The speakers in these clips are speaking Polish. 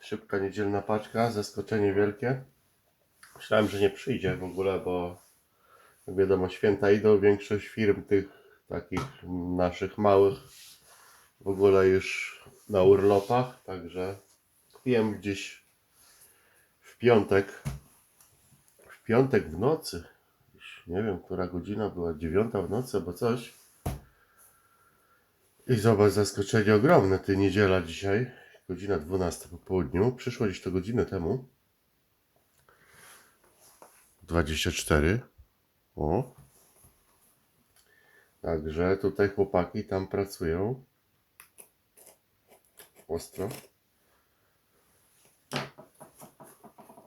Szybka niedzielna paczka, zaskoczenie wielkie. Myślałem, że nie przyjdzie w ogóle, bo jak wiadomo, święta idą. Większość firm tych takich naszych małych w ogóle już na urlopach, także kupiłem gdzieś w piątek. W piątek w nocy. Już nie wiem, która godzina była, dziewiąta w nocy albo coś. I zobacz, zaskoczenie ogromne. Ty niedziela dzisiaj, godzina 12 po południu. Przyszło gdzieś to godzinę temu. 24. O. Także tutaj chłopaki tam pracują. Ostro.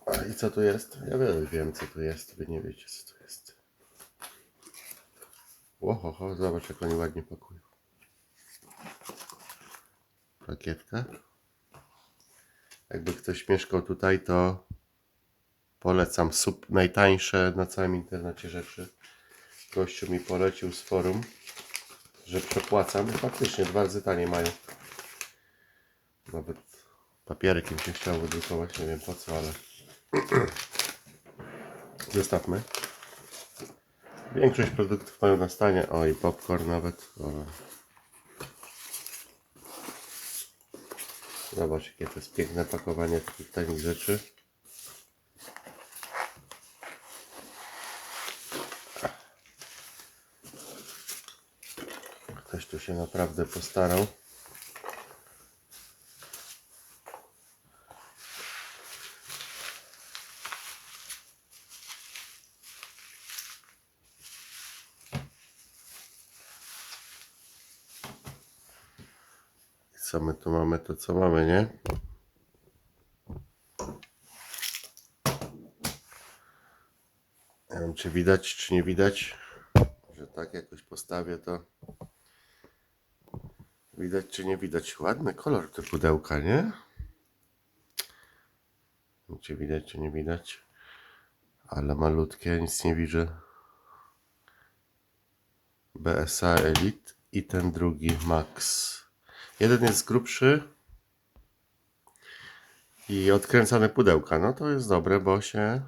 A i co tu jest? Ja wiem, wiem co tu jest. Wy nie wiecie co tu jest. Oho, zobacz jak oni ładnie pakują. Plakietka. Jakby ktoś mieszkał tutaj, to polecam sub najtańsze na całym internecie rzeczy. Gościu mi polecił z forum, że przepłacam. Faktycznie dwa razy mają. Nawet papierek im się chciał wydrukować, nie wiem po co, ale zostawmy. Większość produktów mają na stanie. O i popcorn nawet. O. Zobacz jakie to jest piękne pakowanie takich tanich rzeczy. Ktoś tu się naprawdę postarał. My tu mamy, to co mamy, nie? Nie wiem, czy widać, czy nie widać, że tak jakoś postawię to. Widać, czy nie widać. Ładny kolor te pudełka, nie? Czy widać, czy nie widać. Ale malutkie, nic nie widzę. BSA Elite i ten drugi Max. Jeden jest grubszy i odkręcane pudełka. No to jest dobre, bo się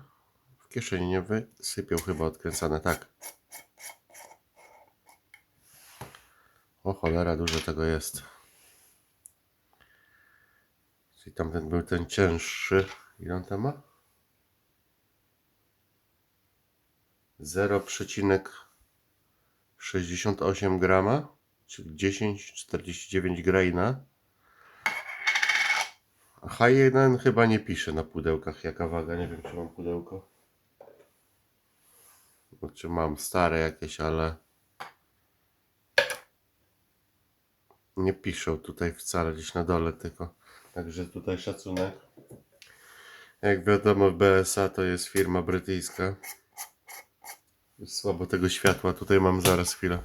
w kieszeni nie wysypią chyba odkręcane. Tak. O cholera, dużo tego jest. Czyli tamten był ten cięższy. Ile on tam ma? 0,68 grama, czyli 10,49 graina. A H1 chyba nie pisze na pudełkach jaka waga, nie wiem czy mam pudełko. Znaczy mam stare jakieś, ale nie piszą tutaj wcale gdzieś na dole tylko. Także tutaj szacunek. Jak wiadomo BSA to jest firma brytyjska. Słabo tego światła, tutaj mam zaraz chwilę.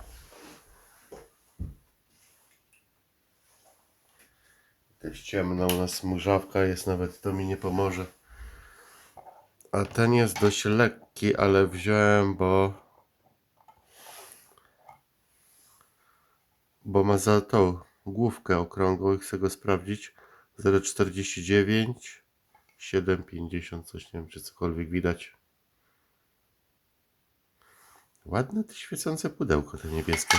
Jest ciemno, u nas murzawka jest, nawet to mi nie pomoże. A ten jest dość lekki, ale wziąłem, bo bo ma za tą główkę okrągłą i chcę go sprawdzić 0,49 7,50 coś nie wiem czy cokolwiek widać. Ładne to świecące pudełko te niebieskie.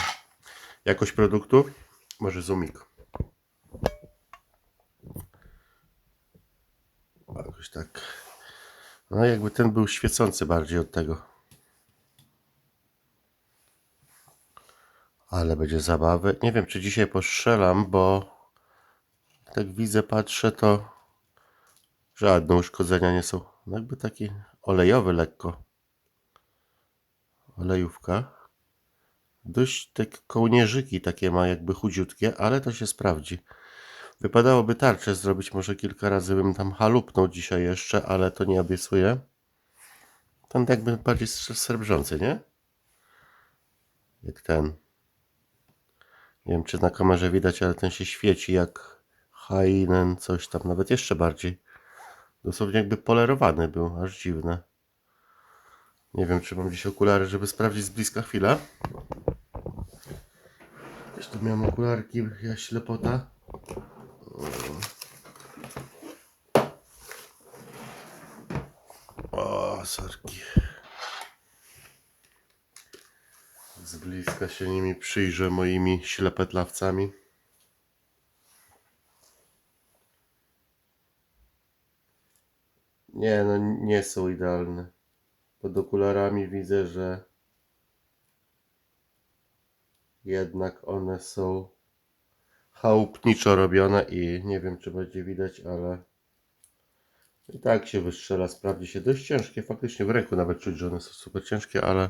Jakość produktu? Może zoomik jakoś tak no jakby ten był świecący bardziej od tego Ale będzie zabawy. Nie wiem, czy dzisiaj postrzelam, bo tak widzę, patrzę, to żadne uszkodzenia nie są. No jakby taki olejowy lekko. Olejówka. Dość te kołnierzyki takie ma, jakby chudziutkie, ale to się sprawdzi. Wypadałoby tarczę zrobić, może kilka razy bym tam halupnął dzisiaj jeszcze, ale to nie obiecuję. Ten jakby bardziej srebrzący, nie? Jak ten. Nie wiem, czy na kamerze widać, ale ten się świeci jak Hainen, coś tam, nawet jeszcze bardziej. Dosłownie jakby polerowany był, aż dziwne. Nie wiem, czy mam dziś okulary, żeby sprawdzić z bliska chwilę. Tu miałem okularki, ja ślepota. O, sarki. Z bliska się nimi przyjrzę moimi ślepetlawcami. Nie, no nie są idealne. Pod okularami widzę, że jednak one są chałupniczo robione i nie wiem czy będzie widać, ale i tak się wystrzela, sprawdzi się. Dość ciężkie, faktycznie w ręku nawet czuć, że one są super ciężkie, ale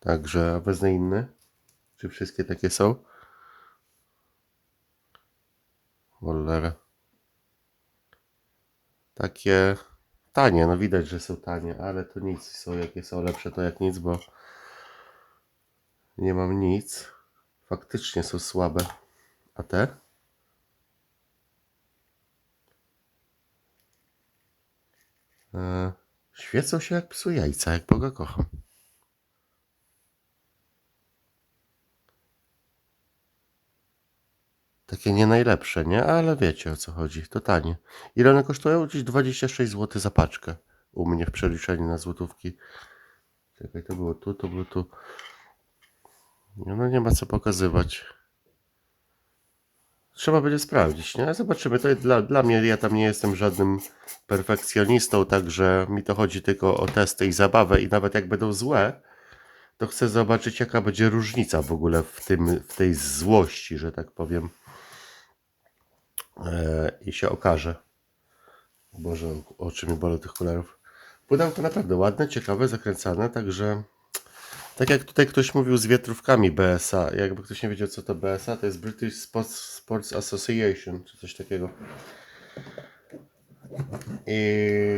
także wezmę inne. Czy wszystkie takie są? Cholera. Takie tanie, no widać, że są tanie, ale to nic. Są jakie są lepsze, to jak nic, bo nie mam nic. Faktycznie są słabe. A te? E, świecą się jak psu jajca, jak Boga kocham. Takie nie najlepsze, nie? Ale wiecie o co chodzi, to tanie. Ile one kosztują? Gdzieś 26 zł za paczkę. U mnie w przeliczeniu na złotówki. Czekaj, to było tu, to było tu. No, no nie ma co pokazywać. Trzeba będzie sprawdzić, nie? Zobaczymy. To dla, dla mnie, ja tam nie jestem żadnym perfekcjonistą, także mi to chodzi tylko o testy i zabawę i nawet jak będą złe, to chcę zobaczyć jaka będzie różnica w ogóle w, tym, w tej złości, że tak powiem. E, I się okaże. Boże, oczy mi bolą tych kolorów. Pudełko naprawdę ładne, ciekawe, zakręcane, także tak jak tutaj ktoś mówił z wiatrówkami BSA, jakby ktoś nie wiedział co to BSA, to jest British Sports, Sports Association, czy coś takiego. I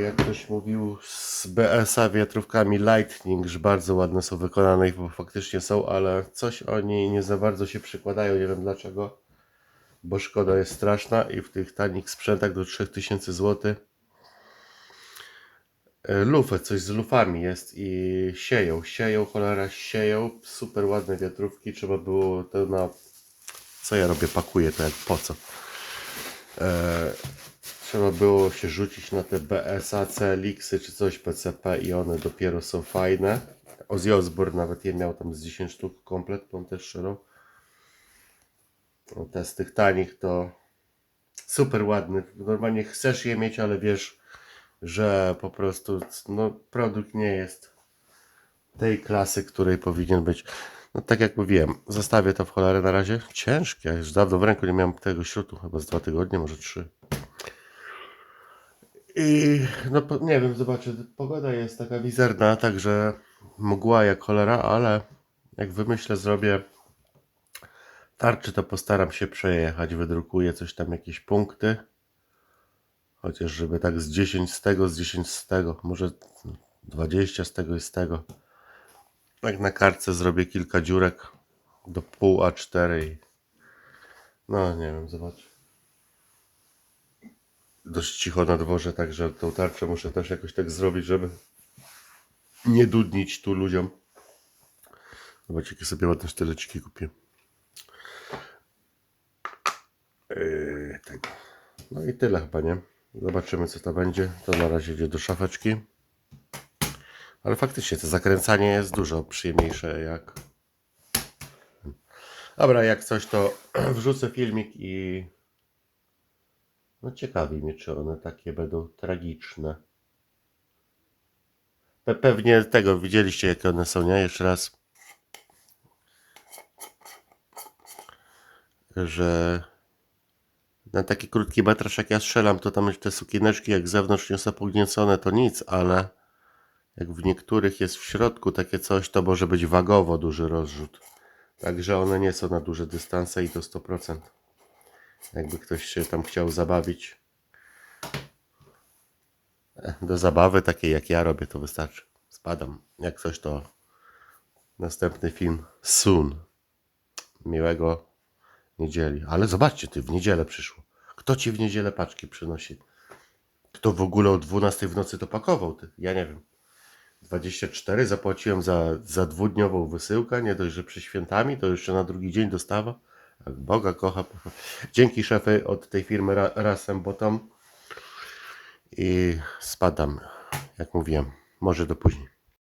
jak ktoś mówił z BSA wiatrówkami Lightning, że bardzo ładne są wykonane i faktycznie są, ale coś oni nie za bardzo się przykładają, nie wiem dlaczego, bo szkoda jest straszna i w tych tanich sprzętach do 3000 zł lufę, coś z lufami jest i sieją, sieją, cholera sieją, super ładne wiatrówki, trzeba było to na, co ja robię, pakuję to jak po co. E, trzeba było się rzucić na te BSA, CLX-y czy coś PCP i one dopiero są fajne. Ozzy Osbourne nawet je miał tam z 10 sztuk komplet, tą też szczerą. No, te z tych tanich to super ładny, normalnie chcesz je mieć, ale wiesz, że po prostu no, produkt nie jest tej klasy, której powinien być. No tak jak mówiłem, zostawię to w cholerę na razie. Ciężkie, ja już dawno w ręku nie miałem tego śrutu, chyba z dwa tygodnie, może trzy. I no nie wiem, zobaczę, pogoda jest taka mizerna, także mgła jak cholera, ale jak wymyślę, zrobię tarczy, to postaram się przejechać, wydrukuję coś tam, jakieś punkty. Chociaż żeby tak z 10 z tego, z 10 z tego, może 20 z tego i z tego. Jak na kartce zrobię kilka dziurek do pół A4 i no nie wiem, zobacz. Dość cicho na dworze, także tą tarczę muszę też jakoś tak zrobić, żeby nie dudnić tu ludziom. Zobaczcie, jakie sobie ładne sztyleciki kupię. Yy, tego. No i tyle chyba, nie? Zobaczymy co to będzie. To na razie idzie do szafeczki. Ale faktycznie to zakręcanie jest dużo przyjemniejsze jak... Dobra, jak coś to wrzucę filmik i... No ciekawi mnie, czy one takie będą tragiczne. Pe pewnie tego widzieliście, jakie one są, nie? Jeszcze raz. Że na taki krótki metraż jak ja strzelam, to tam te sukieneczki jak z zewnątrz nie są pogniecone, to nic, ale jak w niektórych jest w środku takie coś, to może być wagowo duży rozrzut. Także one nie są na duże dystanse i to 100%. Jakby ktoś się tam chciał zabawić. E, Do zabawy takiej jak ja robię, to wystarczy. Spadam. Jak coś to następny film soon. Miłego niedzieli. Ale zobaczcie, ty w niedzielę przyszło. Kto ci w niedzielę paczki przynosi? Kto w ogóle o 12 w nocy to pakował? Ty? Ja nie wiem. 24 zapłaciłem za, za dwudniową wysyłkę, nie dość, że przy świętami, to jeszcze na drugi dzień dostawa. Jak Boga kocha. Dzięki szefy od tej firmy Ra- Rasem Bottom. i spadam, jak mówiłem, może do później.